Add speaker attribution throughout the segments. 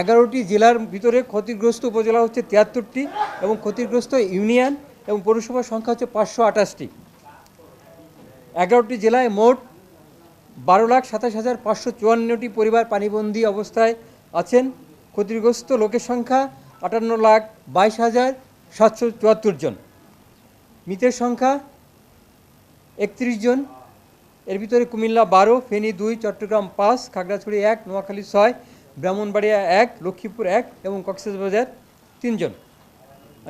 Speaker 1: এগারোটি জেলার ভিতরে ক্ষতিগ্রস্ত উপজেলা হচ্ছে তিয়াত্তরটি এবং ক্ষতিগ্রস্ত ইউনিয়ন এবং পৌরসভার সংখ্যা হচ্ছে পাঁচশো আঠাশটি। এগারোটি জেলায় মোট বারো লাখ সাতাশ হাজার পাঁচশো চুয়ান্নটি পরিবার পানিবন্দী অবস্থায় আছেন। ক্ষতিগ্রস্ত লোকের সংখ্যা আটান্ন লাখ বাইশ হাজার সাতশো চুয়াত্তর জন। মৃতের সংখ্যা একত্রিশ জন। এর ভিতরে কুমিল্লা বারো, ফেনী দুই, চট্টগ্রাম পাঁচ, খাগড়াছড়ি এক, নোয়াখালী ছয় ব্রাহ্মণবাড়িয়া এক লক্ষ্মীপুর এক এবং কক্সবাজার তিনজন।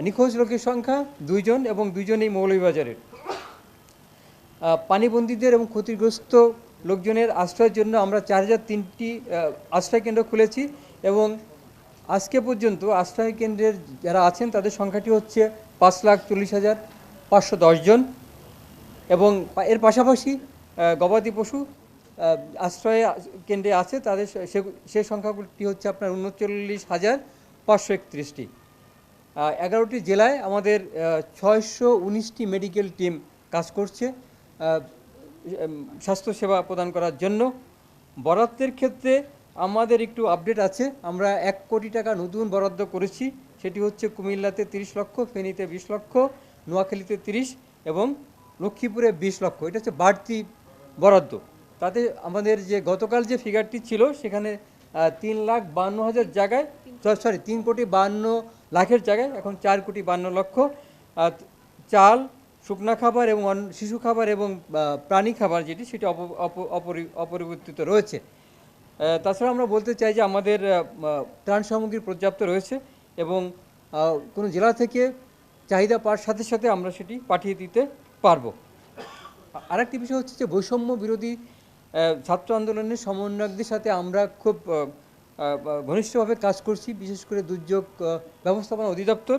Speaker 1: নিখোঁজ লোকের সংখ্যা দুইজন এবং দুইজনই মৌলভীবাজারের। পানিবন্দীদের এবং ক্ষতিগ্রস্ত লোকজনের আশ্রয়ের জন্য আমরা চার হাজার তিনটি আহ, আশ্রয় কেন্দ্র খুলেছি এবং আজকে পর্যন্ত আশ্রয় কেন্দ্রের যারা আছেন তাদের সংখ্যাটি হচ্ছে পাঁচ লাখ চল্লিশ হাজার পাঁচশো দশজন এবং এর পাশাপাশি গবাদি পশু আশ্রয় কেন্দ্রে আছে, তাদের সে- সংখ্যাগুলি হচ্ছে আপনার উনচল্লিশ হাজার পাঁচশো একত্রিশটি। এগারোটি জেলায় আমাদের ছয়শো উনিশটি মেডিকেল টিম কাজ করছে স্বাস্থ্যসেবা প্রদান করার জন্য। বরাদ্দের ক্ষেত্রে আমাদের একটু আপডেট আছে, আমরা এক কোটি টাকা নতুন বরাদ্দ করেছি, সেটি হচ্ছে কুমিল্লাতে তিরিশ লক্ষ, ফেনীতে বিশ লক্ষ, নোয়াখালীতে তিরিশ এবং লক্ষ্মীপুরে বিশ লক্ষ। এটা হচ্ছে বাড়তি বরাদ্দ। তাতে আমাদের যে গতকাল যে ফিগারটি ছিল, সেখানে তিন লাখ বান্ন হাজার জায়গায় সরি তিন কোটি বান্ন লাখের জায়গায়, এখন চার কোটি বান্ন লক্ষ চাল, শুকনা খাবার এবং শিশু খাবার এবং প্রাণী খাবার যেটি, সেটি অপ- অপ- অপরি- অপরিবর্তিত রয়েছে। তাছাড়া আমরা বলতে চাই যে আমাদের ত্রাণ সামগ্রী পর্যাপ্ত রয়েছে এবং কোনো জেলা থেকে চাহিদা পাওয়ার সাথে সাথে আমরা সেটি পাঠিয়ে দিতে পারব। আরেকটি বিষয় হচ্ছে যে বৈষম্য বিরোধী ছাত্র আন্দোলনের সমন্বয়কদের সাথে আমরা খুব ঘনিষ্ঠভাবে কাজ করছি বিশেষ করে দুর্যোগ ব্যবস্থাপনা অধিদপ্তর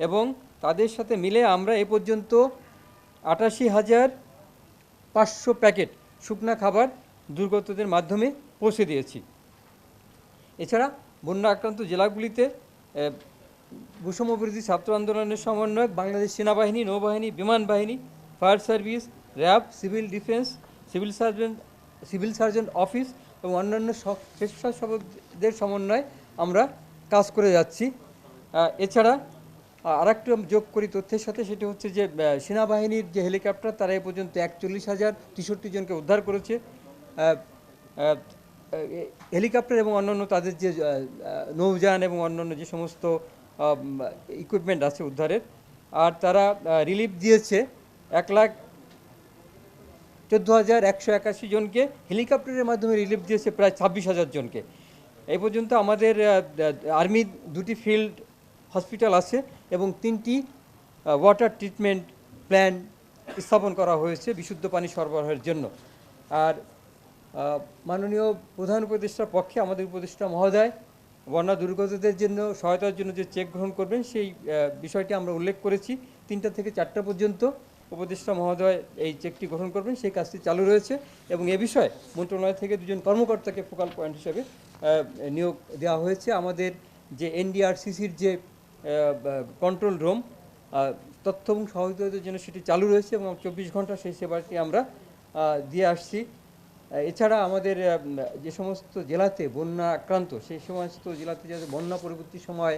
Speaker 1: এবং তাদের সাথে মিলে আমরা এ পর্যন্ত আটাশি হাজার পাঁচশো প্যাকেট শুকনা খাবার দুর্গতদের মাধ্যমে পৌঁছে দিয়েছি। এছাড়া বন্যা আক্রান্ত জেলাগুলিতে আহ, বৈষম্য বিরোধী ছাত্র আন্দোলনের সমন্বয়ক বাংলাদেশ সেনাবাহিনী নৌবাহিনী বিমান বাহিনী fire service RAB civil defence civil surgeon civil surgeon office এবং অন্যান্য সব- স্বেচ্ছাসেবকদের সমন্বয়ে আমরা কাজ করে যাচ্ছি। এছাড়া আর একটু যোগ করি তথ্যের সাথে, সেটি হচ্ছে যে সেনাবাহিনীর যে হেলিকপ্টার, তারা এ পর্যন্ত একচল্লিশ হাজার তেষট্টি জনকে উদ্ধার করেছে। হেলিকপ্টার এবং অন্যান্য তাদের যে নৌযান এবং অন্যান্য যে সমস্ত ইকুইপমেন্ট আছে উদ্ধারের। আর তারা রিলিফ দিয়েছে এক লাখ চোদ্দ হাজার একশো একাশি জনকে হেলিকপ্টারের মাধ্যমে রিলিফ দিয়েছে প্রায় ছাব্বিশ হাজার জনকে। এই পর্যন্ত আমাদের আর্মি দুটি ফিল্ড হসপিটাল আছে এবং তিনটি ওয়াটার ট্রিটমেন্ট প্ল্যান স্থাপন করা হয়েছে বিশুদ্ধ পানি সরবরাহের জন্য। আর মাননীয় প্রধান উপদেষ্টার পক্ষে আমাদের উপদেষ্টা মহোদয় বন্যা দুর্গতদের জন্য সহায়তার জন্য যে চেক গ্রহণ করবেন, সেই বিষয়টি আমরা উল্লেখ করেছি তিনটা থেকে চারটা পর্যন্ত। উপদেষ্টা মহোদয় এই চেকটি গ্রহণ করবেন, সেই কাজটি চালু রয়েছে এবং এ বিষয়ে মন্ত্রণালয় থেকে দুজন কর্মকর্তাকে ফোকাল পয়েন্ট হিসেবে নিয়োগ দেওয়া হয়েছে। আমাদের যে এনডিআরসিসির যে কন্ট্রোল রুম তথ্য এবং সহযোগিতার জন্য সেটি চালু রয়েছে এবং চব্বিশ ঘণ্টা সেই সেবাটি আমরা দিয়ে আসছি। এছাড়া আমাদের যে সমস্ত জেলাতে বন্যা আক্রান্ত, সেই সমস্ত জেলাতে যাতে বন্যা পরবর্তী সময়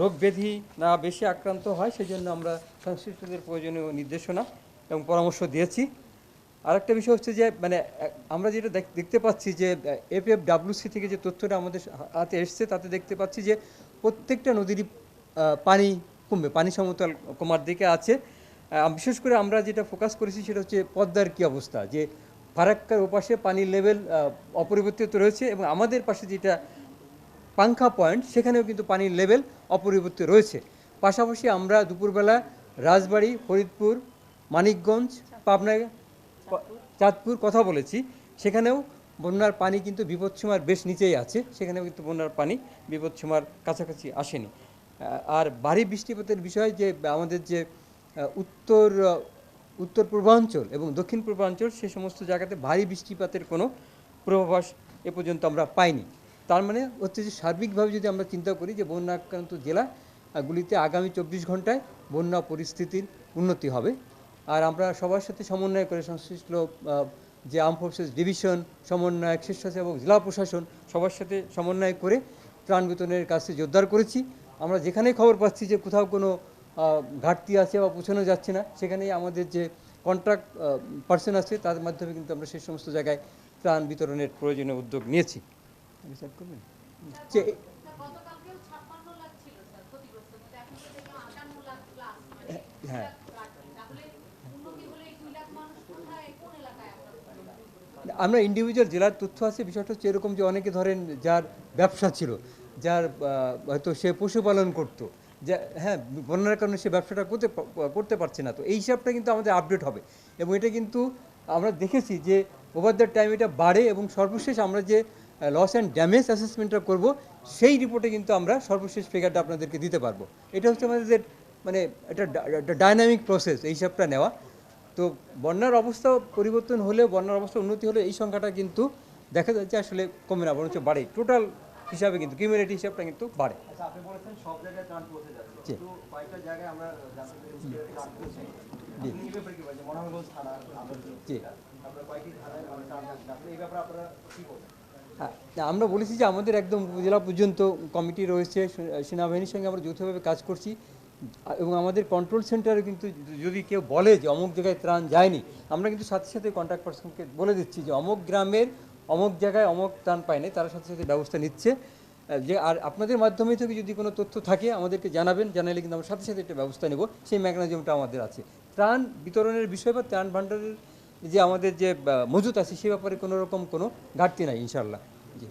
Speaker 1: রোগ ব্যাধি না বেশি আক্রান্ত হয় সেই জন্য আমরা সংশ্লিষ্টদের প্রয়োজনীয় নির্দেশনা এবং পরামর্শ দিয়েছি। আরেকটা বিষয় হচ্ছে যে মানে আমরা যেটা দেখ- দেখতে পাচ্ছি যে এফ এফ ডাব্লিউসি থেকে যে তথ্যটা আমাদের হাতে এসছে, তাতে দেখতে পাচ্ছি যে, প্রত্যেকটা নদীরই পানি কমবে, পানি সমতল কমার দিকে আছে। বিশেষ করে আমরা যেটা ফোকাস করেছি সেটা হচ্ছে পদ্মার কী অবস্থা, যে ফারাক্কার ওপাশে পানির লেভেল অপরিবর্তিত রয়েছে এবং আমাদের পাশে যেটা পাংখা পয়েন্ট সেখানেও কিন্তু পানির লেভেল অপরিবর্তিত রয়েছে। পাশাপাশি আমরা দুপুরবেলা রাজবাড়ি, ফরিদপুর, মানিকগঞ্জ, পাবনা, চাঁদপুর কথা বলেছি। সেখানেও বন্যার পানি কিন্তু বিপদসীমার বেশ নিচেই আছে। সেখানেও কিন্তু বন্যার পানি বিপদসীমার কাছাকাছি আসেনি। আর ভারী বৃষ্টিপাতের বিষয় যে, আমাদের যে উত্তর উত্তর পূর্বাঞ্চল এবং দক্ষিণ পূর্বাঞ্চল, সে সমস্ত জায়গাতে ভারী বৃষ্টিপাতের কোনো পূর্বাভাস এ পর্যন্ত আমরা পাইনি। তার মানে হচ্ছে যে সার্বিকভাবে যদি আমরা চিন্তা করি যে বন্যা আক্রান্ত জেলা আহ, গুলিতে আগামী চব্বিশ ঘন্টায় বন্যা পরিস্থিতির উন্নতি হবে। আর আমরা সবার সাথে সমন্বয় করে সংশ্লিষ্ট যে আর্ম ফোর্সেস ডিভিশন সমন্বয়ক স্বেচ্ছাসেবক জেলা প্রশাসন সবার সাথে সমন্বয় করে ত্রাণ বিতরণের কাছে জোরদার করেছি। আমরা যেখানেই খবর পাচ্ছি যে কোথাও কোনো ঘাটতি আছে বা পৌঁছানো যাচ্ছে না সেখানেই আমাদের যে কন্ট্রাক্ট পার্সন আছে তাদের মাধ্যমে কিন্তু আমরা সেই সমস্ত জায়গায় ত্রাণ বিতরণের প্রয়োজনীয় উদ্যোগ নিয়েছি। Start করবেন? যে
Speaker 2: গতকালকেও ছাপ্পান্ন লাখ ছিল স্যার ক্ষতিগ্রস্ত কিন্তু এখন তো দেখলাম আটান্ন লাখ প্লাস মানে
Speaker 1: হ্যাঁ।
Speaker 2: তাহলে উন্নতি হলে এই দুই লাখ মানুষ কোথায় কোন এলাকায় আপনার
Speaker 1: আমরা ইন্ডিভিজুয়াল জেলার তথ্য আছে বিষয়টা হচ্ছে এরকম যে অনেকে ধরেন যার ব্যবসা ছিল যার হয়তো সে পশুপালন করতো যা হ্যাঁ বন্যার কারণে সে ব্যবসাটা করতে করতে পারছে না। তো এই হিসাবটা কিন্তু আমাদের আপডেট হবে। এবং এটা কিন্তু আমরা দেখেছি যে ওভার দ্য টাইম এটা বাড়ে এবং সর্বশেষ আমরা যে লস অ্যান্ড ড্যামেজ অ্যাসেসমেন্টটা করব সেই রিপোর্টে কিন্তু আমরা সর্বশেষ ফিগারটা আপনাদেরকে দিতে পারব। এটা হচ্ছে আমাদের মানে একটা ডাইনামিক প্রসেস এই হিসাবটা নেওয়া। তো বন্যার অবস্থা পরিবর্তন হলে বন্যার অবস্থা উন্নতি হলে এই সংখ্যাটা কিন্তু দেখা যাচ্ছে আসলে কমে না বরঞ্চ বাড়ে। টোটাল হিসাবে কিন্তু কিউমিলেটি হিসাবটা কিন্তু বাড়ে।
Speaker 3: আচ্ছা
Speaker 1: জি। হ্যাঁ আমরা বলেছি যে আমাদের একদম উপজেলা পর্যন্ত কমিটি রয়েছে সেনাবাহিনীর সঙ্গে আমরা যৌথভাবে কাজ করছি। এবং আমাদের কন্ট্রোল সেন্টারে কিন্তু যদি কেউ বলে যে অমুক জায়গায় ত্রাণ যায়নি, আমরা কিন্তু সাথে সাথে কন্ট্যাক্ট পার্সনকে বলে দিচ্ছি যে অমুক গ্রামের অমুক জায়গায় অমুক ত্রাণ পায় নাই, তারা সাথে সাথে ব্যবস্থা নিচ্ছে। যে, আর আপনাদের মাধ্যমে থেকে যদি কোনো তথ্য থাকে, আমাদেরকে জানাবেন জানালে কিন্তু আমরা সাথে সাথে একটা ব্যবস্থা নেব। সেই মেকানিজমটা আমাদের আছে। ত্রাণ বিতরণের বিষয় বা ত্রাণ ভাণ্ডারের যে আমাদের যে মজুত আছে সে ব্যাপারে কোনো রকম কোনো ঘাটতি নাই ইনশাল্লাহ জি।